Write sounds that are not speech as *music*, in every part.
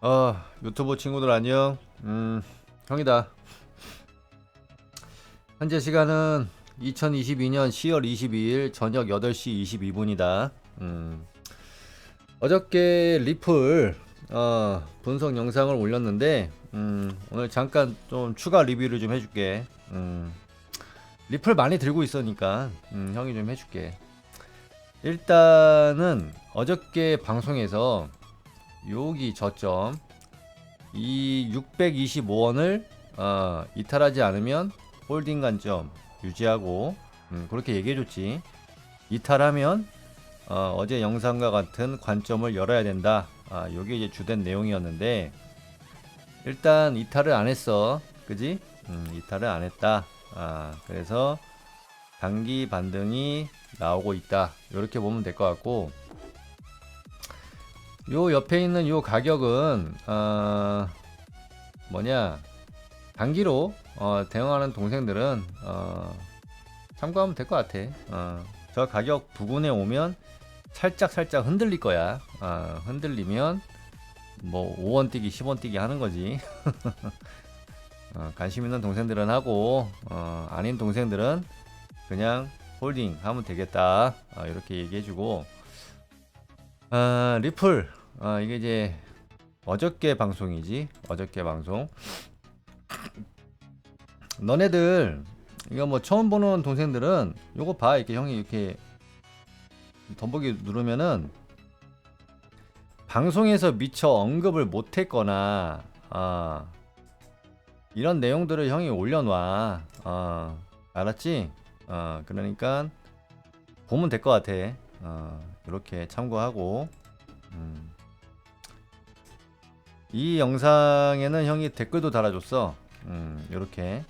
어, 유튜브 친구들 안녕. 음, 형이다. 현재 시간은 2022년 10월 22일 저녁 8시 22분이다. 음, 어저께 리플 어, 분석 영상을 올렸는데 음, 오늘 잠깐 좀 추가 리뷰를 좀 해줄게. 음, 리플 많이 들고 있으니까 음, 형이 좀 해줄게. 일단은 어저께 방송에서 여기 저점 이 625원을 어, 이탈하지 않으면 홀딩 관점 유지하고 음, 그렇게 얘기해줬지. 이탈하면 어, 제 영상과 같은 관점을 열어야 된다. 아, 요게 이제 주된 내용이었는데 일단 이탈을 안 했어. 그지? 음, 이탈을 안 했다. 아, 그래서 단기 반등이 나오고 있다. 이렇게 보면 될 것 같고 요 옆에 있는 요 가격은 어 뭐냐 단기로 어 대응하는 동생들은 어 참고하면 될 것 같아. 어 저 가격 부근에 오면 살짝 살짝 흔들릴 거야. 어 흔들리면 뭐 5원 뛰기 10원 뛰기 하는 거지. *laughs* 어, 관심 있는 동생들은 하고 어, 아닌 동생들은 그냥 홀딩 하면 되겠다. 어, 이렇게 얘기해주고 아, 리플. 아, 이게 이제 어저께 방송이지. 어저께 방송. 너네들 이거 뭐 처음 보는 동생들은 요거 봐. 이렇게 형이 이렇게 덤보기 누르면은 방송에서 미처 언급을 못 했거나 아, 이런 내용들을 형이 올려놔. 어, 알았지? 어, 그러니까 보면 될 것 같아. 어, 이렇게 참고하고 음. 이 영상에는 형이 댓글도 달아줬어. 음, 이렇게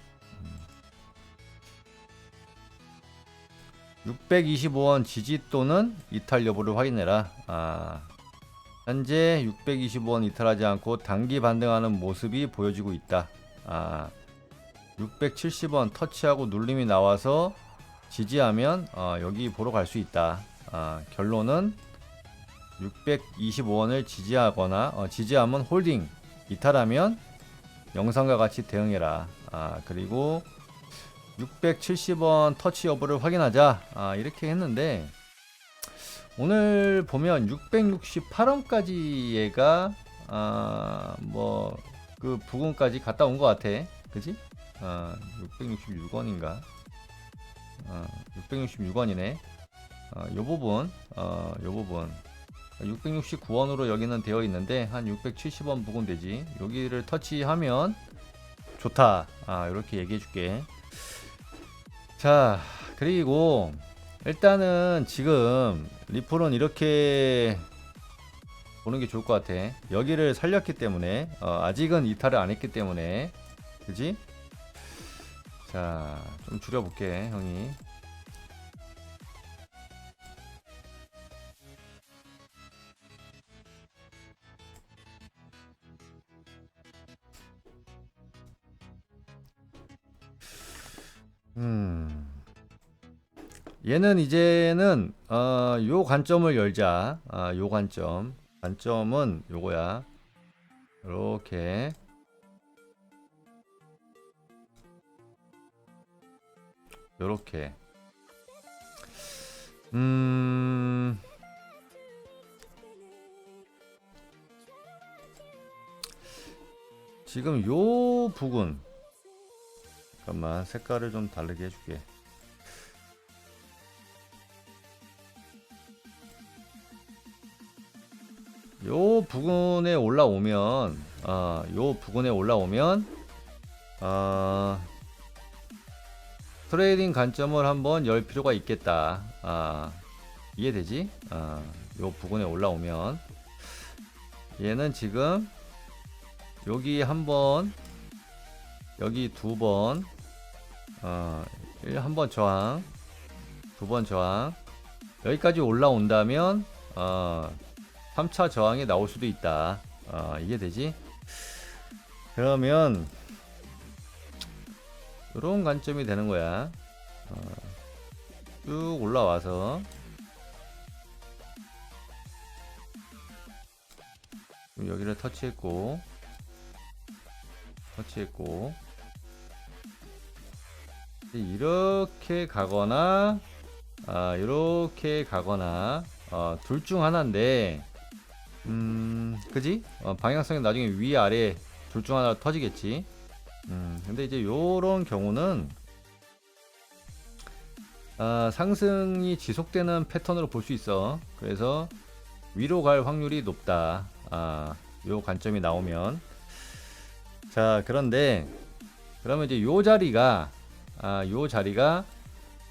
625원 지지 또는 이탈 여부를 확인해라. 아, 현재 625원 이탈하지 않고 단기 반등하는 모습이 보여지고 있다. 아, 670원 터치하고 눌림이 나와서 지지하면 어, 여기 보러 갈 수 있다. 아, 결론은 625원을 지지하거나 어, 지지하면 홀딩 이탈하면 영상과 같이 대응해라. 아, 그리고 670원 터치 여부를 확인하자. 아, 이렇게 했는데 오늘 보면 668원까지 얘가 아, 뭐그 부근까지 갔다 온 것 같아. 그지? 아, 666원인가? 아, 666원이네. 어, 요 부분, 어, 요 부분 669원으로 여기는 되어 있는데 한 670원 부근 되지. 여기를 터치하면 좋다. 아, 이렇게 얘기해 줄게. 자, 그리고 일단은 지금 리플은 이렇게 보는 게 좋을 것 같아. 여기를 살렸기 때문에 어, 아직은 이탈을 안 했기 때문에 그지? 자, 좀 줄여볼게, 형이. 음. 얘는 이제는 어, 요 관점을 열자. 아, 요 관점. 관점은 요거야. 이렇게 요렇게 음 지금 요 부분 잠깐만 색깔을 좀 다르게 해줄게. 요 부근에 올라오면 어, 요 부근에 올라오면 어, 트레이딩 관점을 한번 열 필요가 있겠다. 아, 이해되지? 아, 요 부근에 올라오면. 얘는 지금 여기 한번 여기 두번 어, 1한번 저항, 두 번 저항. 여기까지 올라온다면 어, 3차 저항이 나올 수도 있다. 어, 이게 되지? 그러면 이런 관점이 되는 거야. 어, 쭉 올라와서 여기를 터치했고 터치했고 이렇게 가거나 아 이렇게 가거나 어, 둘 중 하나인데 음 그지? 어, 방향성이 나중에 위 아래 둘 중 하나 터지겠지. 음 근데 이제 요런 경우는 아, 상승이 지속되는 패턴으로 볼 수 있어. 그래서 위로 갈 확률이 높다. 아, 요 관점이 나오면. 자 그런데 그러면 이제 요 자리가 아, 요 자리가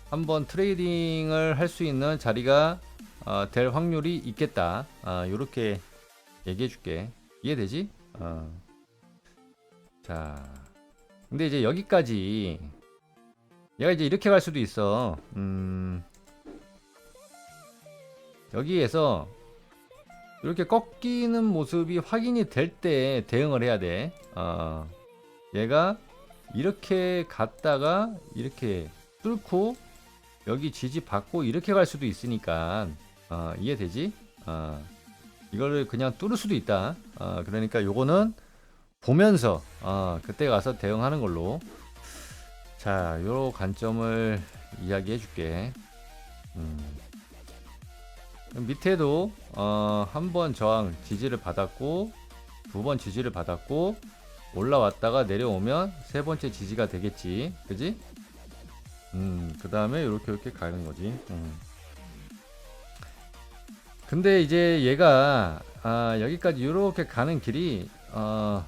한번 트레이딩을 할 수 있는 자리가 어, 될 확률이 있겠다. 아, 요렇게 얘기해 줄게. 이해되지? 어. 자. 근데 이제 여기까지 얘가 이제 이렇게 갈 수도 있어. 음. 여기에서 이렇게 꺾이는 모습이 확인이 될 때 대응을 해야 돼. 어. 얘가 이렇게 갔다가 이렇게 뚫고 여기 지지 받고 이렇게 갈 수도 있으니까 어, 이해되지? 어, 이거를 그냥 뚫을 수도 있다. 어, 그러니까 요거는 보면서 어, 그때 가서 대응하는 걸로 자, 요 관점을 이야기해 줄게. 음. 밑에도 어, 한 번 저항 지지를 받았고 두 번 지지를 받았고 올라왔다가 내려오면 세 번째 지지가 되겠지. 그지? 음, 그 다음에 이렇게 이렇게 가는 거지. 음. 근데 이제 얘가 아, 여기까지 이렇게 가는 길이 어,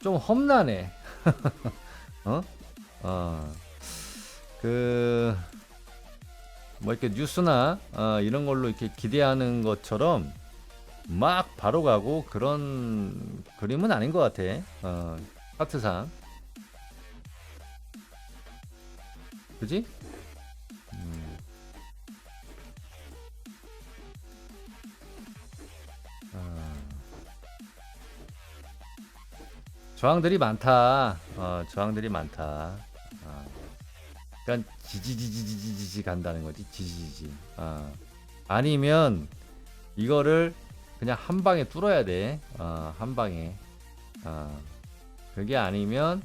좀 험난해. *laughs* 어? 어. 그, 뭐 이렇게 뉴스나 어, 이런 걸로 이렇게 기대하는 것처럼 막 바로 가고 그런 그림은 아닌 것 같아. 어, 하트상. 그지? 음. 어. 저항들이 많다. 어, 저항들이 많다. 어. 그러니까 지지지지지지지 간다는 거지. 지지지지. 어. 아니면 이거를 그냥 한 방에 뚫어야 돼. 어, 한 방에. 어. 그게 아니면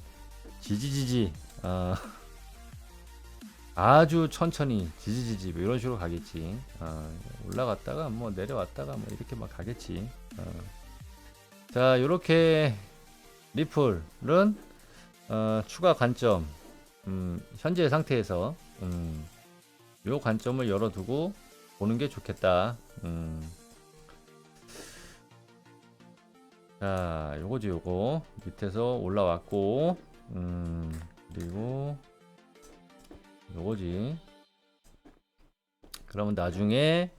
지지지지. 어. *laughs* 아주 천천히 지지지지 뭐 이런 식으로 가겠지. 어, 올라갔다가 뭐 내려왔다가 뭐 이렇게 막 가겠지. 어. 자, 이렇게 리플은 어, 추가 관점 음, 현재 상태에서 음, 요 관점을 열어두고 보는 게 좋겠다. 음. 자, 요거지 요거 밑에서 올라왔고 음, 그리고 요거지. 그러면 나중에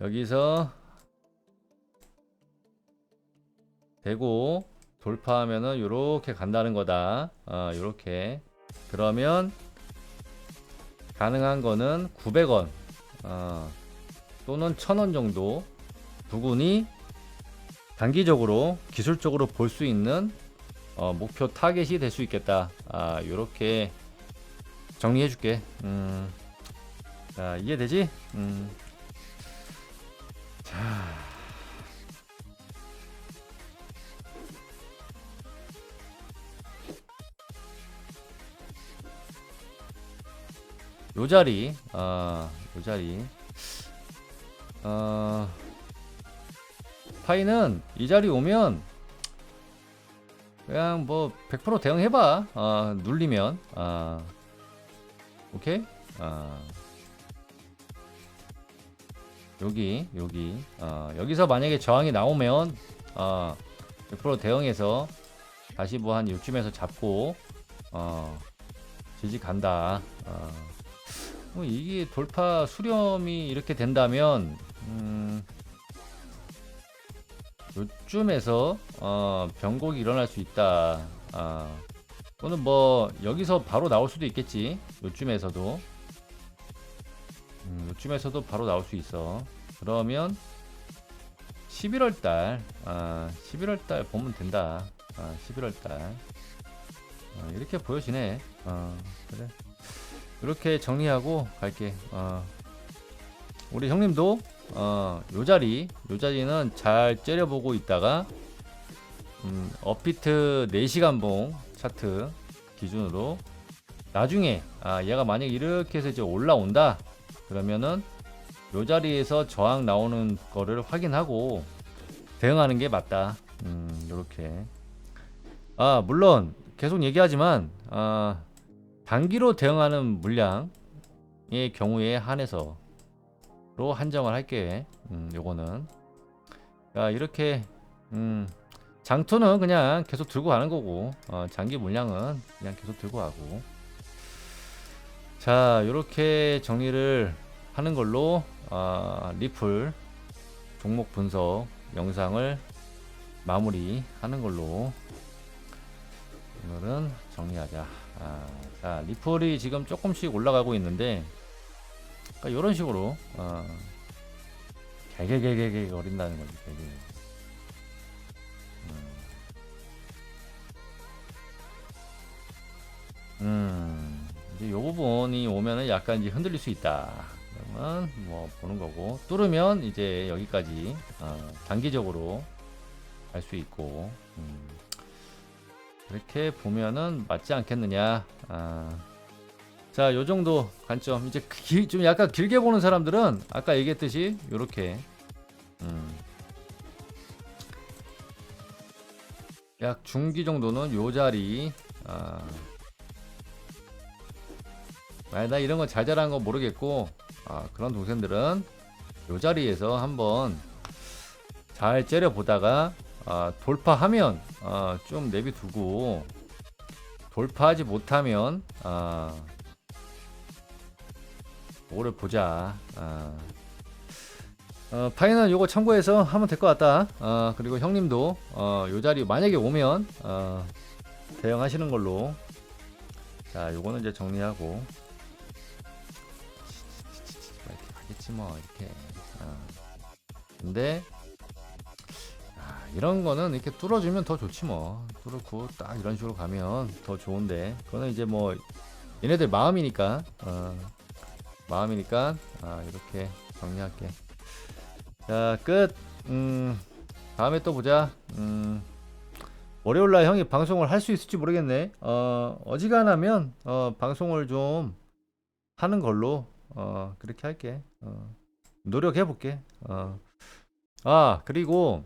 여기서 되고 돌파하면은 요렇게 간다는 거다. 어, 요렇게. 그러면 가능한 거는 900원 어, 또는 1000원 정도 부분이 단기적으로 기술적으로 볼 수 있는 어, 목표 타겟이 될 수 있겠다. 아, 요렇게 정리해 줄게. 음. 자, 이해되지? 음. 자. 요 자리, 어, 요 자리, 어, 파이는 이 자리 오면 그냥 뭐 100% 대응해봐. 어, 눌리면. 어, 오케이? 어, 여기, 여기. 어, 여기서 만약에 저항이 나오면 어, 100% 대응해서 다시 뭐 한 요쯤에서 잡고 어, 지지 간다. 어, 뭐 이게 돌파 수렴이 이렇게 된다면 음, 요쯤에서 어, 변곡이 일어날 수 있다. 아, 또는 뭐 여기서 바로 나올 수도 있겠지. 요쯤에서도 음, 요쯤에서도 바로 나올 수 있어. 그러면 11월 달, 아, 11월 달 보면 된다. 아, 11월 달 아, 이렇게 보여지네. 어, 그래. 이렇게 정리하고 갈게. 어, 우리 형님도 어, 요 자리, 요 자리는 잘 째려보고 있다가 음, 업비트 4시간 봉 차트 기준으로 나중에 아 얘가 만약 이렇게 해서 이제 올라온다 그러면은 요 자리에서 저항 나오는 거를 확인하고 대응하는 게 맞다. 음, 요렇게. 아, 물론 계속 얘기하지만 아, 단기로 대응하는 물량의 경우에 한해서 로 한정을 할게. 음, 요거는. 자, 이렇게 음, 장투는 그냥 계속 들고 가는 거고 어, 장기 물량은 그냥 계속 들고 가고. 자, 요렇게 정리를 하는 걸로 아, 리플 종목 분석 영상을 마무리 하는 걸로 오늘은 정리하자. 아, 자, 리플이 지금 조금씩 올라가고 있는데 그러니까 이런 식으로 어, 개개개개개 거린다는 거지. 개개. 음. 음, 이제 요 부분이 오면은 약간 이제 흔들릴 수 있다. 그러면 뭐 보는 거고 뚫으면 이제 여기까지 어, 단기적으로 갈 수 있고 음, 이렇게 보면은 맞지 않겠느냐. 아, 자, 요 정도 관점. 이제 길, 좀 약간 길게 보는 사람들은 아까 얘기했듯이 요렇게 음, 약 중기 정도는 요 자리. 아, 아니, 나 이런 거잘 자란 거 모르겠고 아, 그런 동생들은 요 자리에서 한번 잘 째려 보다가 아, 돌파하면 아, 좀 내비두고 돌파하지 못하면 아, 뭐를 보자. 아, 어, 파이는 요거 참고해서 하면 될 것 같다. 어, 그리고 형님도 어, 요 자리 만약에 오면 어, 대응하시는 걸로. 자, 요거는 이제 정리하고 이렇게 가겠지 뭐 이렇게. 어. 근데 아, 이런 거는 이렇게 뚫어주면 더 좋지 뭐. 뚫고 딱 이런 식으로 가면 더 좋은데. 그거는 이제 뭐 얘네들 마음이니까. 어, 마음이니까 아, 이렇게 정리할게. 자, 끝. 음, 다음에 또 보자. 음, 월요일 날 형이 방송을 할 수 있을지 모르겠네. 어, 어지간하면 어, 방송을 좀 하는 걸로 어, 그렇게 할게. 어, 노력해 볼게. 어. 아, 그리고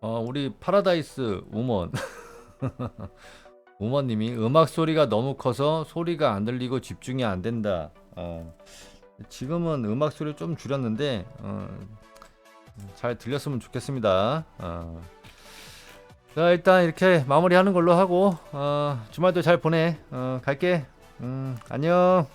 어, 우리 파라다이스 우먼 *laughs* 우먼님이 음악 소리가 너무 커서 소리가 안 들리고 집중이 안 된다. 어, 지금은 음악 소리 좀 줄였는데 어, 잘 들렸으면 좋겠습니다. 어. 자 일단 이렇게 마무리하는 걸로 하고 어, 주말도 잘 보내. 어, 갈게. 음, 안녕.